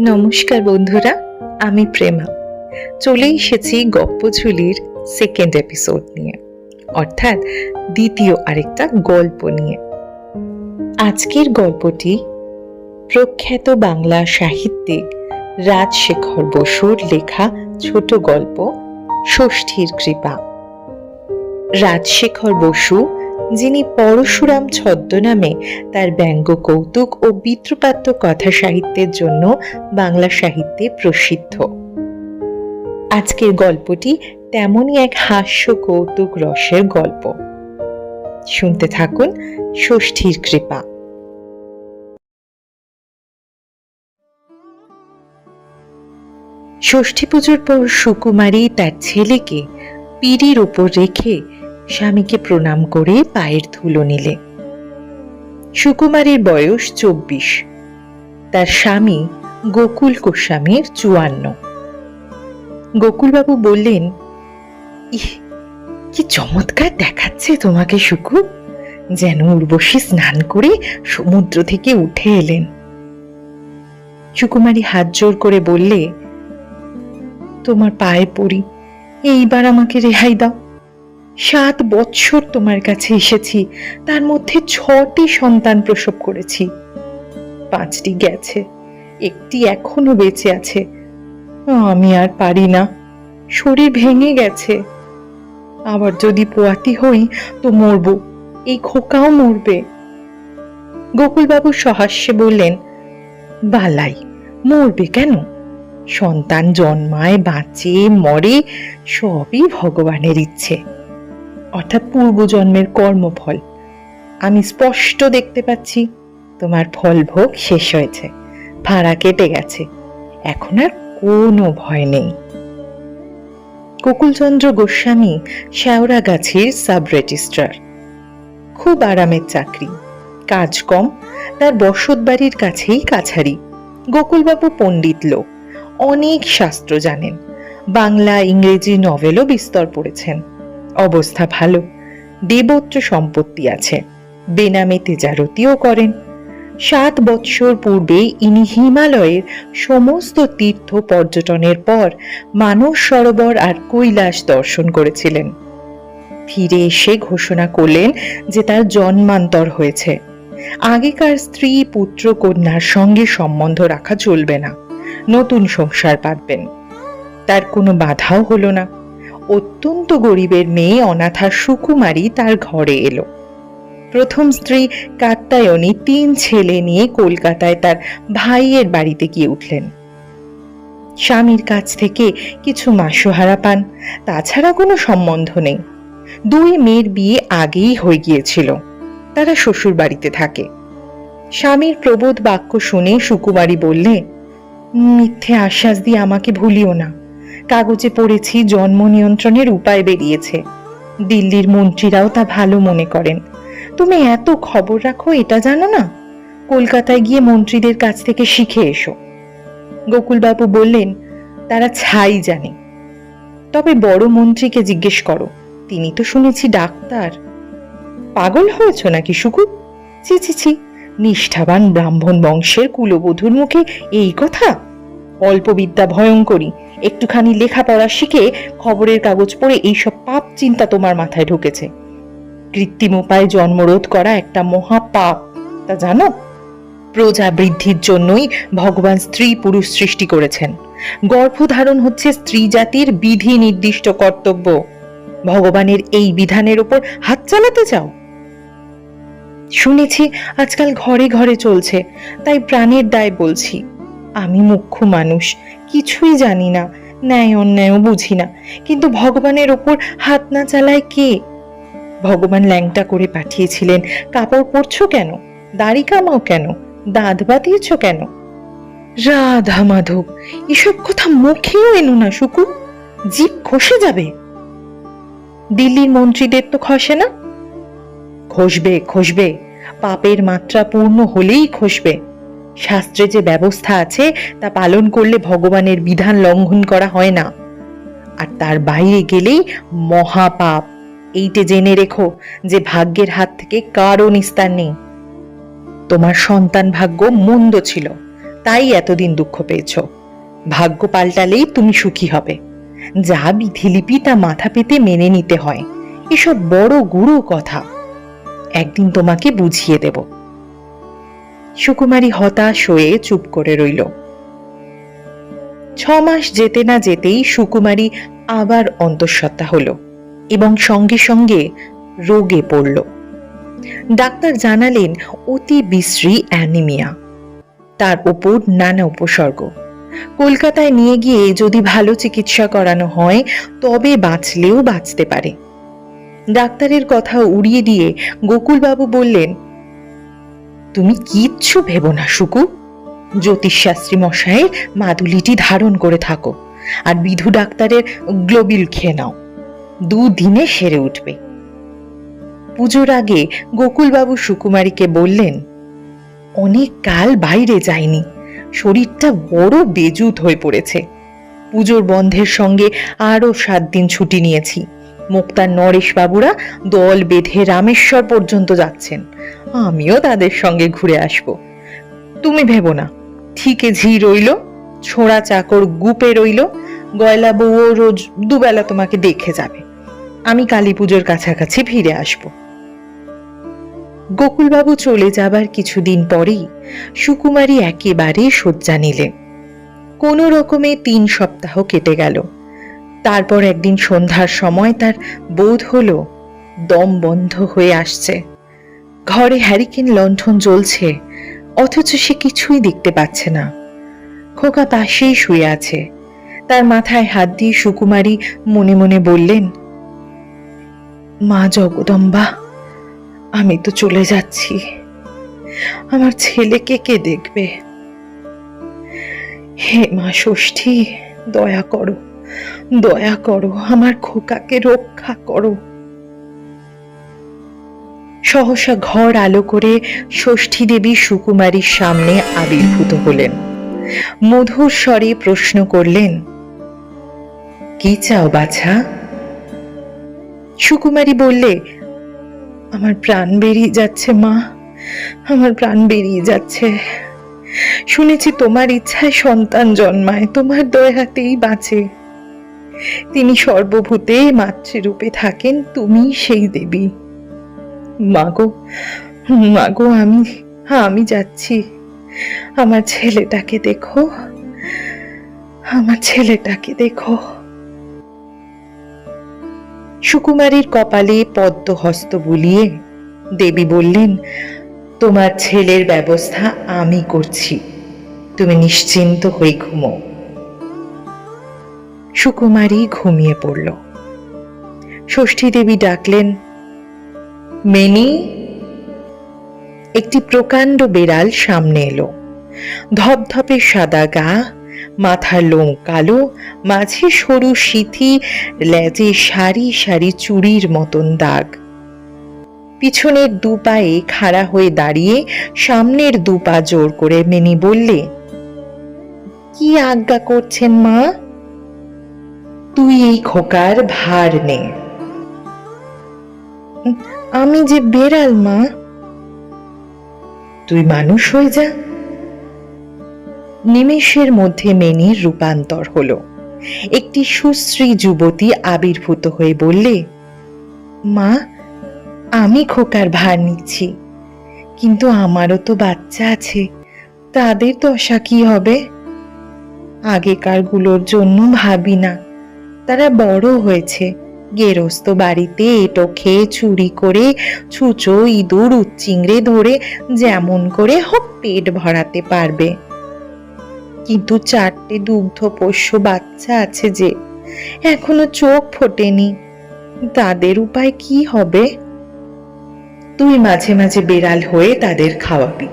নমস্কার বন্ধুরা, আমি প্রেমা। চলে এসেছি গপ্পঝুলির সেকেন্ড এপিসোড নিয়ে, অর্থাৎ দ্বিতীয় আরেকটা গল্প নিয়ে। আজকের গল্পটি প্রখ্যাত বাংলা সাহিত্যিক রাজশেখর বসুর লেখা ছোট গল্প ষষ্ঠীর কৃপা। রাজশেখর বসু যিনি পরশুরাম ছদ্মনামে তার ব্যঙ্গ কৌতুক ও বিদ্রুপাত্য কথা সাহিত্যের জন্য বাংলা সাহিত্যে প্রসিদ্ধ। আজকের গল্পটি তেমনই এক হাস্য কৌতুক রসের গল্প। শুনতে থাকুন ষষ্ঠীর কৃপা। ষষ্ঠী পুজোর পর সুকুমারী তার ছেলেকে পিড়ির উপর রেখে স্বামীকে প্রণাম করে পায়ের ধুলো নিলে। সুকুমারীর বয়স চব্বিশ। তার স্বামী গোকুল গোস্বামীর চুয়ান্ন। গোকুলবাবু বললেন, ইহ, কি চমৎকার দেখাচ্ছে তোমাকে সুকু, যেন উর্বশী স্নান করে সমুদ্র থেকে উঠে এলেন। সুকুমারী হাত জোর করে বললে, তোমার পায়ে পড়ি, এইবার আমাকে রেহাই দাও। সাত বৎসর তোমার কাছে এসেছি, তার মধ্যে ছটি সন্তান প্রসব করেছি। পাঁচটি গেছে, একটি এখনও বেঁচে আছে। আমি আর পারি না, শরীর ভেঙে গেছে। আবার যদি পোয়াতি হই, তো মরব, এই খোকাও মরবে। গোকুলবাবু সহাস্যে বললেন, বালাই, মরবে কেন? সন্তান জন্মায়, বাঁচে, মরে, সবই ভগবানের ইচ্ছে। অর্থাৎ পূর্বজন্মের কর্মফল। আমি স্পষ্ট দেখতে পাচ্ছি, তোমার ফল ভোগ শেষ হয়েছে, ভাড়া কেটে গেছে। এখন আর কোনো ভয় নেই। গোকুলচন্দ্র গোস্বামী শেওড়াগাছির সাব রেজিস্ট্রার খুব আরামের চাকরি, কাজ কম, তার বসত বাড়ির কাছেই কাছারি। গোকুলবাবু পণ্ডিত লোক, অনেক শাস্ত্র জানেন, বাংলা, ইংরেজি নভেলও বিস্তর পড়েছেন। অবস্থা ভালো। দেবত্র সম্পত্তি আছে। বেনামে তেজারতিও করেন। সাত বৎসর পূর্বে ইনি হিমালয়ের সমস্ত তীর্থ পর্যটনের পর মানস সরোবর আর কৈলাস দর্শন করেছিলেন। ফিরে এসে ঘোষণা করলেন যে তার জন্মান্তর হয়েছে। আগেকার স্ত্রী, পুত্র, কন্যার সঙ্গে সম্বন্ধ রাখা চলবে না। নতুন সংসার পাতবেন। তার কোনো বাধাও হলো না। অত্যন্ত গরিবের মেয়ে অনাথা সুকুমারী তার ঘরে এলো। প্রথম স্ত্রী কাত্তায়নী তিন ছেলে নিয়ে কলকাতায় তার ভাইয়ের বাড়িতে গিয়ে উঠলেন। স্বামীর কাছ থেকে কিছু মাসোহারা পান, তাছাড়া কোনো সম্বন্ধ নেই। দুই মেয়ের বিয়ে আগেই হয়ে গিয়েছিল, তারা শ্বশুর বাড়িতে থাকে। স্বামীর প্রবোধ বাক্য শুনে সুকুমারী বললে, মিথ্যে আশ্বাস দিয়ে আমাকে ভুলিও না। কাগজে পড়েছি জন্ম নিয়ন্ত্রণের উপায় বেরিয়েছে। দিল্লির মন্ত্রীরাও তা ভালো মনে করেন। তুমি এত খবর রাখো, এটা জানো না? কলকাতায় গিয়ে মন্ত্রীদের কাছ থেকে শিখে এসো। গোকুলবাবু বললেন, তারা ছাই জানে। তবে বড় মন্ত্রীকে জিজ্ঞেস করো, তিনি তো শুনেছি ডাক্তার। পাগল হয়েছ নাকি শুকু? ছি ছি ছি, নিষ্ঠাবান ব্রাহ্মণ বংশের কুলবধূর মুখে এই কথা? অল্প বিদ্যা ভয়ঙ্করী। একটুখানি লেখাপড়া শিখে খবরের কাগজ পড়ে এইসব পাপ চিন্তা তোমার মাথায় ঢুকেছে। কৃত্রিম উপায়ে জন্মরোধ করা একটা মহা পাপ তা জানো? প্রজা বৃদ্ধির জন্যই ভগবান স্ত্রী পুরুষ সৃষ্টি করেছেন। গর্ভধারণ হচ্ছে স্ত্রী জাতির বিধি নির্দিষ্ট কর্তব্য। ভগবানের এই বিধানের উপর হাত চালাতে চাও? শুনেছি আজকাল ঘরে ঘরে চলছে, তাই প্রাণের দায় বলছি। আমি মুখ্য মানুষ কিছুই জানি না, ন্যায় অন্যায়ও বুঝি না। কিন্তু ভগবানের ওপর হাত না চালায় কে? ভগবান ল্যাংটা করে পাঠিয়েছিলেন। কাপড় পরছো কেন? দাড়ি কামাও কেন? দাঁত বাতিয়েছ কেন? রাধা মাধব, এসব কথা মুখেও এনো না শুকু জীব খসে যাবে। দিল্লির মন্ত্রীদের তো খসে না? খসবে খসবে। পাপের মাত্রা পূর্ণ হলেই খসবে। শাস্ত্রে যে ব্যবস্থা আছে, তা পালন করলে ভগবানের বিধান লঙ্ঘন করা হয় না। আর তার বাইরে গেলেই মহাপাপ। এইটে জেনে রেখো যে ভাগ্যের হাত থেকে কারও নিস্তার নেই। তোমার সন্তান ভাগ্য মন্দ ছিল, তাই এতদিন দুঃখ পেয়েছ। ভাগ্য পাল্টালেই তুমি সুখী হবে। যা বিধিলিপি তা মাথা পেতে মেনে নিতে হয়। এসব বড় গুরু কথা। একদিন তোমাকে বুঝিয়ে দেব। সুকুমারী হতাশ হয়ে চুপ করে রইল। ছ মাস যেতে না যেতেই সুকুমারী আবার অন্তঃসত্ত্বা হলো এবং সঙ্গে সঙ্গে রোগে পড়ল। ডাক্তার জানালেন, অতি বিশ্রী অ্যানিমিয়া। তার ওপর নানা উপসর্গ। কলকাতায় নিয়ে গিয়ে যদি ভালো চিকিৎসা করানো হয়, তবে বাঁচলেও বাঁচতে পারে। ডাক্তারের কথা উড়িয়ে দিয়ে গোকুলবাবু বললেন তুমি কিচ্ছু ভেবো না সুকু জ্যোতিষশাস্ত্রী মশাইয়ের মাদুলিটি ধারণ করে থাকো আর বিধু ডাক্তারের গ্লোবিল খেয়ে নাও। দুদিনে সেরে উঠবে। পুজোর আগে গোকুলবাবু সুকুমারীকে বললেন, অনেক কাল বাইরে যায়নি শরীরটা বড় বেজুত হয়ে পড়েছে। পুজোর বন্ধের সঙ্গে আরও সাত দিন ছুটি নিয়েছি। মুক্তার নরেশ বাবুরা দল বেঁধে রামেশ্বর পর্যন্ত যাচ্ছেন। আমিও তাদের সঙ্গে ঘুরে আসব। তুমি ভেবো না, ঠিকে ঝি রইল, ছোড়া চাকর গুপে রইল, গয়লা বউও রোজ দুবেলা তোমাকে দেখে যাবে। আমি কালী পুজোর কাছাকাছি ফিরে আসব। গোকুলবাবু চলে যাবার কিছুদিন পরেই সুকুমারী একেবারে শয্যা নিলেন কোনো রকমে তিন সপ্তাহ কেটে গেল। তারপর একদিন সন্ধ্যার সময় তার বোধ হলো দম বন্ধ হয়ে আসছে। ঘরে হ্যারিকেন লণ্ঠন জ্বলছে, অথচ সে কিছুই দেখতে পাচ্ছে না। খোকা পাশেই শুয়ে আছে। তার মাথায় হাত দিয়ে সুকুমারী মনে মনে বললেন, মা জগদম্বা, আমি তো চলে যাচ্ছি। আমার ছেলেকে কে দেখবে? হে মা ষষ্ঠী, দয়া করো দয়া করো, আমার খোকাকে রক্ষা করো। সহসা ঘর আলো করে ষষ্ঠী দেবী সুকুমারীর সামনে আবির্ভূত হলেন। মধুর স্বরে প্রশ্ন করলেন, কি চাও বাছা? সুকুমারী বললে, আমার প্রাণ বেরিয়ে যাচ্ছে, মা, আমার প্রাণ বেরিয়ে যাচ্ছে। শুনেছি তোমার ইচ্ছায় সন্তান জন্মায়, তোমার দয়াতেই বাঁচে। তিনি সর্বভূতে মাতৃরূপে থাকেন তুমি সেই দেবী। মাগো মাগো আমি আমি যাচ্ছি। আমার ছেলেটাকে দেখো। আমার ছেলেটাকে দেখো। সুকুমারীর কপালে পদ্ম হস্ত বুলিয়ে দেবী বললেন, তোমার ছেলের ব্যবস্থা আমি করছি। তুমি নিশ্চিন্ত হয়ে ঘুমো। সুকুমারী ঘুমিয়ে পড়ল। ষষ্ঠী দেবী ডাকলেন মেনি, একটি প্রকাণ্ড বেড়াল সামনে এলো। ধপধপে সাদা গা, মাথার লোম কালো, মাঝে সরু সিথি, লেজে সারি সারি চুড়ির মতন দাগ। পিছনের দু পায়ে খাড়া হয়ে দাঁড়িয়ে সামনের দু পা জোর করে মেনি বললে, কি আজ্ঞা করছেন মা? তুই এই খোকার ভার নে। আমি যে বেড়াল, মা। তুই মানুষ হয়ে যা। নিমেষের মধ্যে মেনির রূপান্তর হলো। একটি সুশ্রী যুবতী আবির্ভূত হয়ে বললে, মা, আমি খোকার ভার নিচ্ছি, কিন্তু আমারও তো বাচ্চা আছে, তাদের দশা কি হবে? আগেকারগুলোর জন্য ভাবি না, তারা বড় হয়েছে গেরস্ত বাড়িতে এটো খেয়ে চুরি করে ছুঁচো ইঁদুর উচ্চিংড়ে ধরে যেমন করে হোক পেট ভরাতে পারবে। কিন্তু চারটে দুগ্ধ পোষ্য বাচ্চা আছে যে, এখনও চোখ ফোটেনি। তাদের উপায় কি হবে? তুই মাঝে মাঝে বেড়াল হয়ে তাদের খাওয়াবি।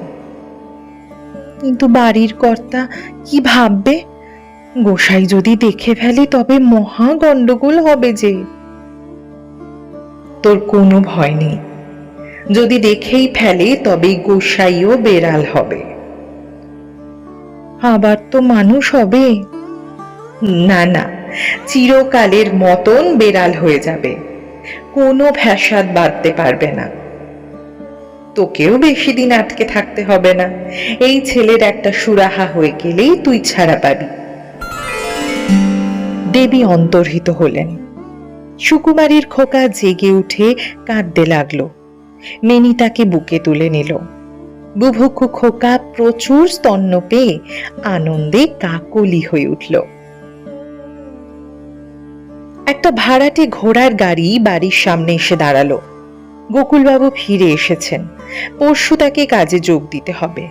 কিন্তু বাড়ির কর্তা কি ভাববে? গোসাই যদি দেখে ফেলে তবে মহা গন্ডগোল হবে যে। তোর কোনো ভয় নেই। যদি দেখেই ফেলে তবে গোসাইও বেড়াল হবে। আবার তো মানুষ হবে। না না, চিরকালের মতন বেড়াল হয়ে যাবে। কোনো ভ্যাসাদ বাঁধতে পারবে না। তোকেও বেশি দিন আটকে থাকতে হবে না। এই ছেলের একটা সুরাহা হয়ে গেলেই তুই ছাড়া পাবি। দেবী অন্তর্হিত হলেন। সুকুমারীর খোকা জেগে উঠে কাঁদতে লাগল। মেনি তাকে বুকে তুলে নিল। বুভুক্ষু খোকা প্রচুর স্তন্য পেয়ে আনন্দে কাকলি হয়ে উঠল। একটা ভাড়াটে ঘোড়ার গাড়ি বাড়ির সামনে এসে দাঁড়াল। গোকুলবাবু ফিরে এসেছেন। পরশু তাকে কাজে যোগ দিতে হবে।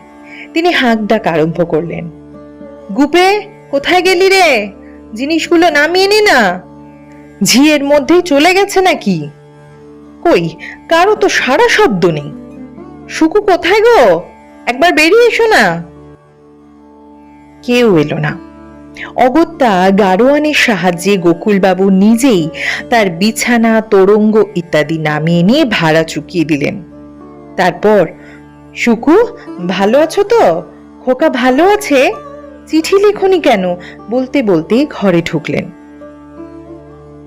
তিনি হাঁক ডাক আরম্ভ করলেন। গুপে, কোথায় গেলি রে? জিনিসগুলো নামিয়ে নি না। ঝিয়ের মধ্যেই চলে গেছে নাকি? কই, কারও তো সারা শব্দ নেই। সুকু কোথায় গো? একবার বেরিয়ে এসো না। কেউ এলো না। অগত্যা গাড়োয়ানের সাহায্যে গোকুলবাবু নিজেই তার বিছানা, তোরঙ্গ ইত্যাদি নামিয়ে নিয়ে ভাড়া চুকিয়ে দিলেন। তারপর সুকু ভালো আছো তো? খোকা ভালো আছে? চিঠি লেখনি কেন? বলতে বলতে ঘরে ঢুকলেন।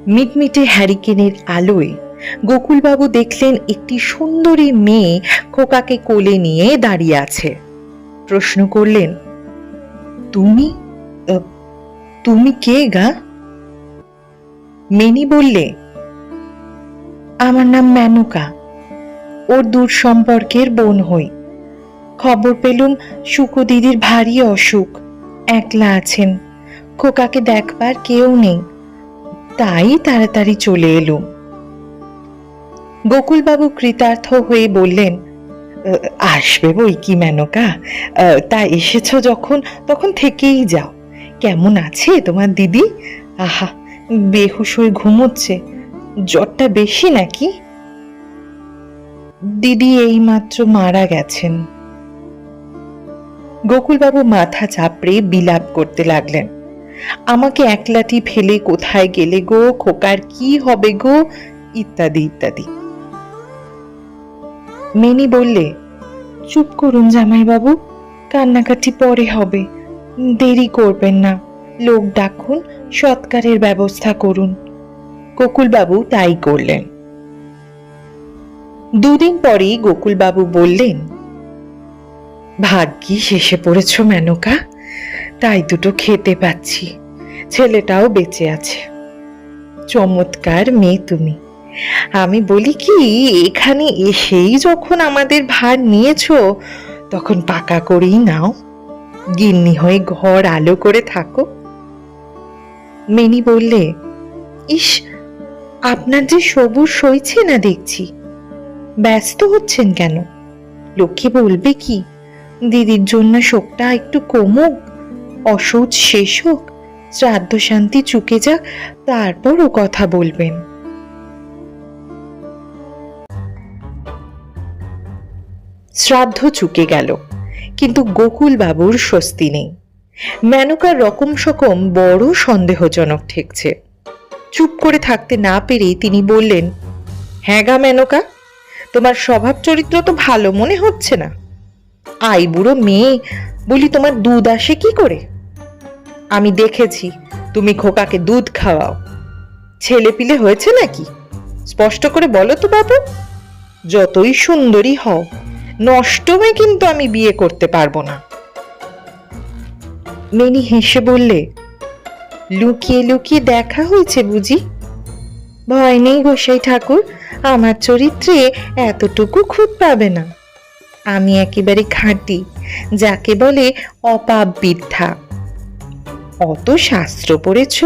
মিটমিটে হ্যারিকেনের আলোয় গোকুলবাবু দেখলেন একটি সুন্দরী মেয়ে খোকাকে কোলে নিয়ে দাঁড়িয়ে আছে। প্রশ্ন করলেন, তুমি তুমি কে গা? মেনি বললে, আমার নাম মেনকা ওর দূর সম্পর্কের বোন হই। খবর পেলুম সুকু দিদির ভারী অসুখ। একলা আছেন। খোকাকে দেখবার কেউ নেই। তাই তাড়াতাড়ি চলে এলুম গোকুলবাবু কৃতার্থ হয়ে বললেন আসবে বই কি মেনকা? তা এসেছ যখন, তখন থেকেই যাও। কেমন আছে তোমার দিদি? আহা, বেহুশ হয়ে ঘুমোচ্ছে। জ্বরটা বেশি নাকি? দিদি এইমাত্র মারা গেছেন। গোকুলবাবু মাথা চাপড়ে বিলাপ করতে লাগলেন। আমাকে একলাটি ফেলে কোথায় গেলে গো? খোকার কি হবে গো? ইত্যাদি ইত্যাদি। মেনি বললে, চুপ করুন জামাইবাবু, কান্নাকাটি পরে হবে। দেরি করবেন না। লোক ডাকুন, সৎকারের ব্যবস্থা করুন। গোকুলবাবু তাই করলেন। দুদিন পরেই গোকুলবাবু বললেন, ভাগ্যি শেষে পড়েছ মেনকা? তাই দুটো খেতে পাচ্ছি। ছেলেটাও বেঁচে আছে। চমৎকার মেয়ে তুমি। আমি বলি কি, এখানে এসেই যখন আমাদের ভার নিয়েছো, তখন পাকা করেই নাও। গিন্নি হয়ে ঘর আলো করে থাকো। মিনি বললে, ইস, আপনার যে সবুজ সইছে না দেখছি। ব্যস্ত হচ্ছেন কেন? লোকে বলবে কি দিদির জন্য শোকটা একটু কমুক, অসৌচ শেষ হোক, শ্রাদ্ধ শান্তি চুকে যাক, তারপর ও কথা বলবেন। শ্রাদ্ধ চুকে গেল, কিন্তু গোকুল বাবুর স্বস্তি নেই। মেনকার রকম সকম বড় সন্দেহজনক ঠেকছে। চুপ করে থাকতে না পেরে তিনি বললেন হ্যাঁ গা মেনকা, তোমার স্বভাব চরিত্র তো ভালো মনে হচ্ছে না। আই বুড়ো মেয়ে, বলি তোমার দুধ আসে কি করে? আমি দেখেছি, তুমি খোকাকে দুধ খাওয়াও। ছেলে পিলে হয়েছে নাকি? স্পষ্ট করে বলো তো বাবু। যতই সুন্দরী হও, নষ্ট হয়ে কিন্তু আমি বিয়ে করতে পারব না। মেনি হেসে বললে, লুকিয়ে লুকিয়ে দেখা হয়েছে বুঝি? ভয় নেই গোসাই ঠাকুর, আমার চরিত্রে এতটুকু খুঁত পাবে না। আমি একেবারে খাঁটি, যাকে বলে অপাপ বিদ্যা অত শাস্ত্র পড়েছ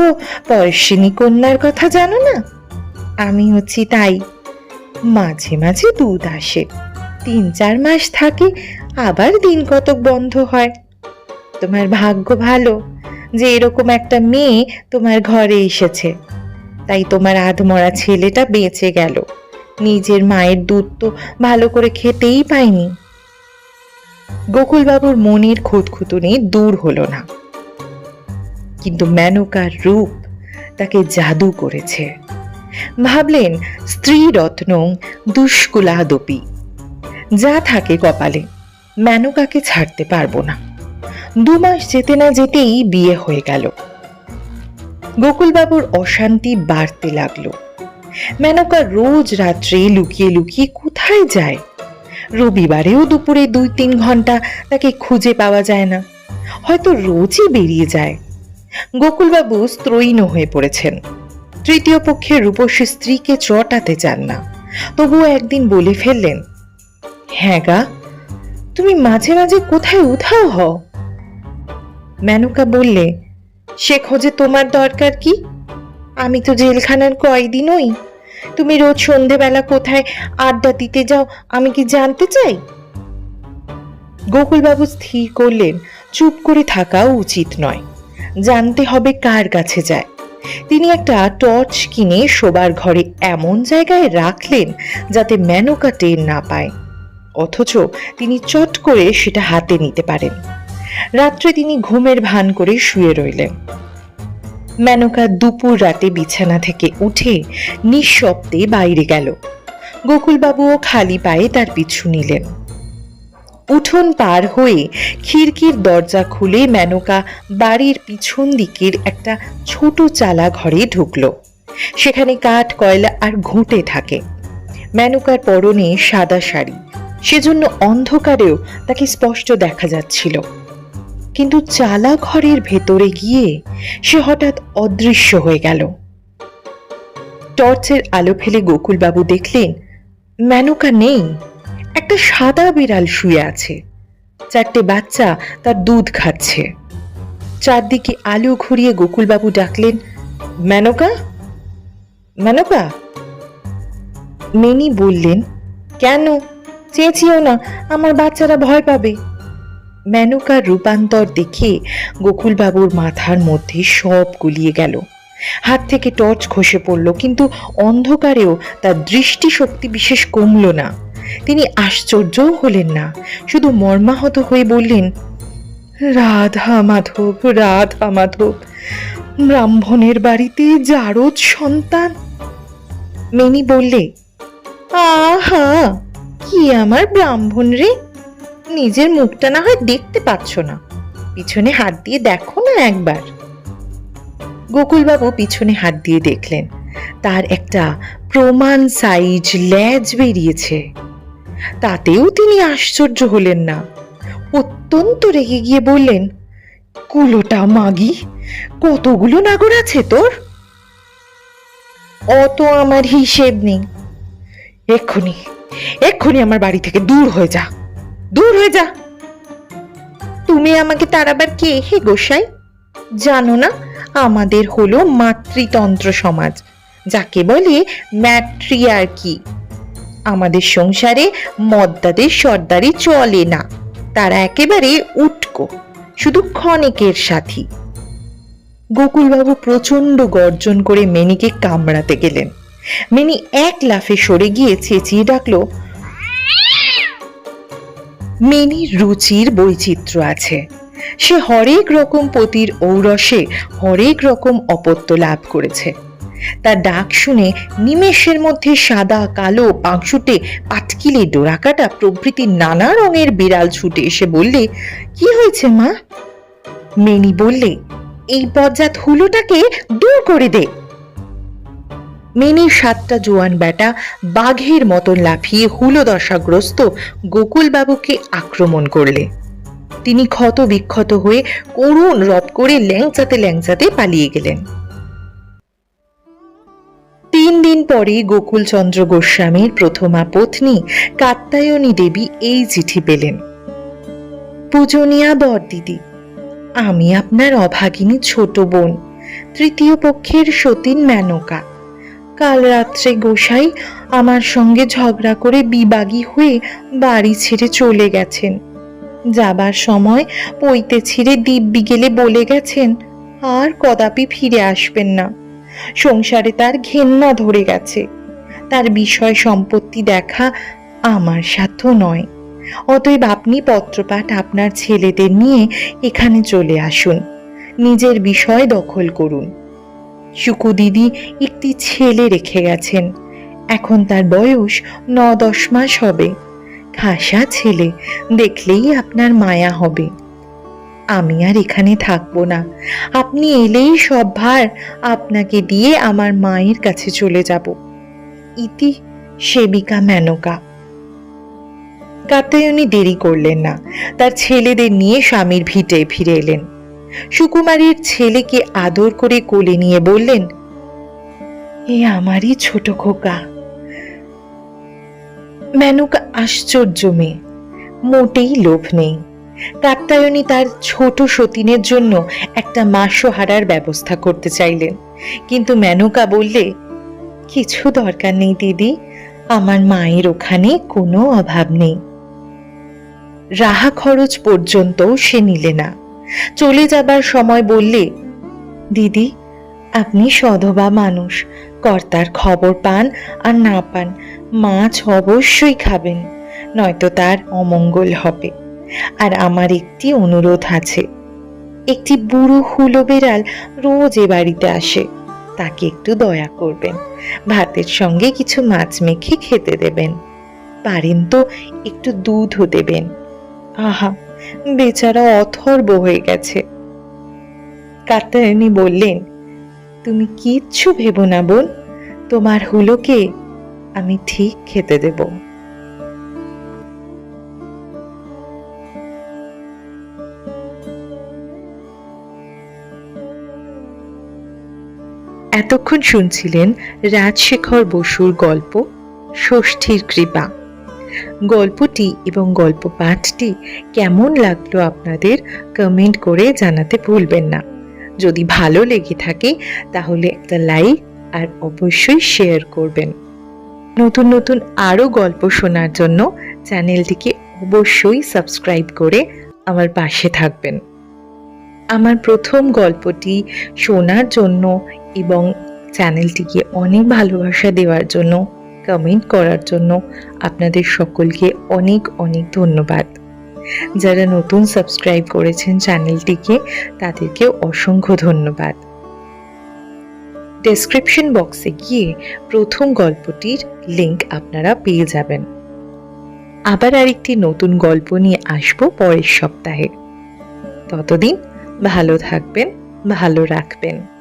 পয়সিনী কন্যার কথা জানো না? আমি হচ্ছি তাই। মাঝে মাঝে দুধ আসে। তিন চার মাস থাকে, আবার দিন কতক বন্ধ হয়। তোমার ভাগ্য ভালো, যে এরকম একটা মেয়ে তোমার ঘরে এসেছে। তাই তোমার আধমরা ছেলেটা বেঁচে গেল। নিজের মায়ের দুধ তো ভালো করে খেতেই পায়নি। গোকুলবাবুর মনের খুঁতখুতুনি দূর হলো না। কিন্তু মেনকার রূপ তাকে জাদু করেছে। ভাবলেন স্ত্রী রত্ন দুষ্কুলাদপি। যা থাকে কপালে, মেনকাকে ছাড়তে পারব না। দু মাস যেতে না যেতেই বিয়ে হয়ে গেল। গোকুলবাবুর অশান্তি বাড়তে লাগল। মেনকা রোজ রাত্রে লুকিয়ে লুকিয়ে কোথায় যায়? রবিবারেও দুপুরে দুই তিন ঘণ্টা তাকে খুঁজে পাওয়া যায় না। হয়তো রোজই বেরিয়ে যায়। গোকুলবাবু স্ত্রৈণ হয়ে পড়েছেন। তৃতীয় পক্ষের রূপসী স্ত্রীকে চটাতে চান না। তবুও একদিন বলে ফেললেন হ্যাঁ গা, তুমি মাঝে মাঝে কোথায় উধাও হও? মেনকা বললে, সে খোঁজে তোমার দরকার কি? আমি তো জেলখানার কয়দিনই তুমি রোজ সন্ধেবেলা কোথায় আড্ডা দিতে যাও, আমি কি জানতে চাই? গোকুলবাবু স্থির করলেন, চুপ করে থাকাও উচিত নয়। জানতে হবে কার কাছে যায়। তিনি একটা টর্চ কিনে শোবার ঘরে এমন জায়গায় রাখলেন যাতে মেনকা টের না পায়। অথচ তিনি চট করে সেটা হাতে নিতে পারেন। রাত্রে তিনি ঘুমের ভান করে শুয়ে রইলেন। মেনকা দুপুর রাতে বিছানা থেকে উঠে নিঃশব্দে বাইরে গেল। গোকুলবাবুও খালি পায়ে তার পিছু নিলেন। উঠোন পার হয়ে খিড়কির দরজা খুলে মেনকা বাড়ির পিছন দিকের একটা ছোট চালা ঘরে ঢুকলো। সেখানে কাঠ, কয়লা আর ঘুঁটে থাকে। মেনকার পরনে সাদা শাড়ি। সেজন্য অন্ধকারেও তাকে স্পষ্ট দেখা যাচ্ছিল। কিন্তু চালা ঘরের ভেতরে গিয়ে সে হঠাৎ অদৃশ্য হয়ে গেল। টর্চের আলো ফেলে গোকুলবাবু দেখলেন, মেনকা নেই, একটা সাদা বিড়াল শুয়ে আছে। চারটে বাচ্চা তার দুধ খাচ্ছে। চারদিকে আলো ঘুরিয়ে গোকুলবাবু ডাকলেন, মেনকা? মেনকা? মেনি বললেন, কেন? চেঁচিও না, আমার বাচ্চারা ভয় পাবে। মেনকার রূপান্তর দেখে গোকুলবাবুর মাথার মধ্যে সব গুলিয়ে গেল। হাত থেকে টর্চ খসে পড়ল, কিন্তু অন্ধকারেও তার দৃষ্টিশক্তি বিশেষ কমল না। তিনি আশ্চর্যও হলেন না, শুধু মর্মাহত হয়ে বললেন, রাধা মাধব রাধা মাধব, ব্রাহ্মণের বাড়িতে জারদ সন্তান? মেনি বললে, আহা, কি আমার ব্রাহ্মণ রে? নিজের মুখটা না হয় দেখতে পাচ্ছ না। পিছনে হাত দিয়ে দেখো না একবার। গোকুলবাবু পিছনে হাত দিয়ে দেখলেন, তার একটা প্রমাণ সাইজ ল্যাজ বেরিয়েছে। তাতেও তিনি আশ্চর্য হলেন না। অত্যন্ত রেগে গিয়ে বললেন, কুলোটা মাগি, কতগুলো নাগর আছে তোর? অত আমার হিসেব নেই। এক্ষুনি এক্ষুনি আমার বাড়ি থেকে দূর হয়ে যা। দূর হয়ে যা। তুমি আমাকে তাড়াবার কে হে গোসাই? জানো না, আমাদের হলো মাতৃতন্ত্র সমাজ, যাকে বলে ম্যাট্রিয়ার্কি। আমাদের সংসারে মদ্দাদের সর্দারি চলে না, তারা একেবারে উটকো, শুধু ক্ষণিকের সাথী। গোকুলবাবু প্রচণ্ড গর্জন করে মেনিকে কামড়াতে গেলেন। মেনি এক লাফে সরে গিয়ে চেঁচিয়ে ডাকলো মেনির রুচির বৈচিত্র্য আছে। সে হরেক রকম পতির ঔরসে হরেক রকম অপত্য লাভ করেছে। তার ডাক শুনে নিমেষের মধ্যে সাদা, কালো, পাংশুটে, পাটকিলে ডোরাকাটা প্রভৃতি নানা রঙের বিড়াল ছুটে এসে বললে, কি হয়েছে মা? মেনি বললে, এই বজ্জাত হুলোটাকে দূর করে দে। মেনির সাতটা জোয়ান বেটা বাঘের মতন লাফিয়ে হুলোদশাগ্রস্ত গোকুলবাবুকে আক্রমণ করলে। তিনি ক্ষত বিক্ষত হয়ে করুণ রব করে ল্যাংচাতে ল্যাংচাতে পালিয়ে গেলেন। তিন দিন পরে গোকুলচন্দ্র গোস্বামীর প্রথমা পত্নী কাত্তায়নী দেবী এই চিঠি পেলেন। পূজনীয়া বরদিদি আমি আপনার অভাগিনী ছোট বোন, তৃতীয় পক্ষের সতীন মেনকা কাল রাত্রে গোসাই আমার সঙ্গে ঝগড়া করে বিবাগী হয়ে বাড়ি ছেড়ে চলে গেছেন। যাবার সময় পইতে ছিঁড়ে দিব্যি গেলে বলে গেছেন, আর কদাপি ফিরে আসবেন না। সংসারে তার ঘেন্না ধরে গেছে। তার বিষয় সম্পত্তি দেখা আমার সাধ্য নয়। অতএব আপনি পত্রপাঠ আপনার ছেলেদের নিয়ে এখানে চলে আসুন। নিজের বিষয় দখল করুন। সুকু দিদি একটি ছেলে রেখে গেছেন। এখন তার বয়স ন দশ মাস হবে। খাসা ছেলে, দেখলেই আপনার মায়া হবে। আমি আর এখানে থাকব না। আপনি এলেই সব ভার আপনাকে দিয়ে আমার মায়ের কাছে চলে যাব। ইতি সেবিকা মেনকা। কাত্যায়নী দেরি করলেন না। তার ছেলেদের নিয়ে স্বামীর ভিটে ফিরে এলেন। সুকুমারীর ছেলেকে আদর করে কোলে নিয়ে বললেন, এ আমারই ছোট খোকা। মেনকা আশ্চর্য মেয়ে, মোটেই লোভ নেই। কাত্যায়নী তার ছোট সতীনের জন্য একটা মাসোহারার ব্যবস্থা করতে চাইলেন। কিন্তু মেনকা বললে, কিছু দরকার নেই দিদি, আমার মায়ের ওখানে কোনো অভাব নেই। রাহা খরচ পর্যন্ত সে নিলে না। চলে যাবার সময় বললে, দিদি, আপনি সধবা মানুষ, কর্তার খবর পান আর না পান, মাছ অবশ্যই খাবেন, নয়তো তার অমঙ্গল হবে। আর আমার একটি অনুরোধ আছে, একটি বুড়ো হুলো বেড়াল রোজ এ বাড়িতে আসে, তাকে একটু দয়া করবেন, ভাতের সঙ্গে কিছু মাছ মেখে খেতে দেবেন, পারেন তো একটু দুধও দেবেন। আহা বেচারা অথর্ব হয়ে গেছে। কাত্যায়নী বললেন, তুমি কিচ্ছু ভেবো না বোন, তোমার হুলোকে আমি ঠিক খেতে দেব। এতক্ষণ শুনছিলেন রাজশেখর বসুর গল্প, ষষ্ঠীর কৃপা। গল্পটি এবং গল্প পাঠটি কেমন লাগল আপনাদের কমেন্ট করে জানাতে ভুলবেন না। যদি ভালো লেগে থাকে, তাহলে একটা লাইক আর অবশ্যই শেয়ার করবেন। নতুন নতুন আরও গল্প শোনার জন্য চ্যানেলটিকে অবশ্যই সাবস্ক্রাইব করে আমার পাশে থাকবেন। আমার প্রথম গল্পটি শোনার জন্য এবং চ্যানেলটিকে অনেক ভালোবাসা দেওয়ার জন্য কমেন্ট করার জন্য আপনাদের সকলকে অনেক অনেক ধন্যবাদ। যারা নতুন সাবস্ক্রাইব করেছেন চ্যানেলটিকে তাদেরকে অসংখ্য ধন্যবাদ। ডেসক্রিপশন বক্সে গিয়ে প্রথম গল্পটির লিংক আপনারা পেয়ে যাবেন। আবার আরেকটি নতুন গল্প নিয়ে আসব পরের সপ্তাহে। ততদিন ভালো থাকবেন, ভালো রাখবেন।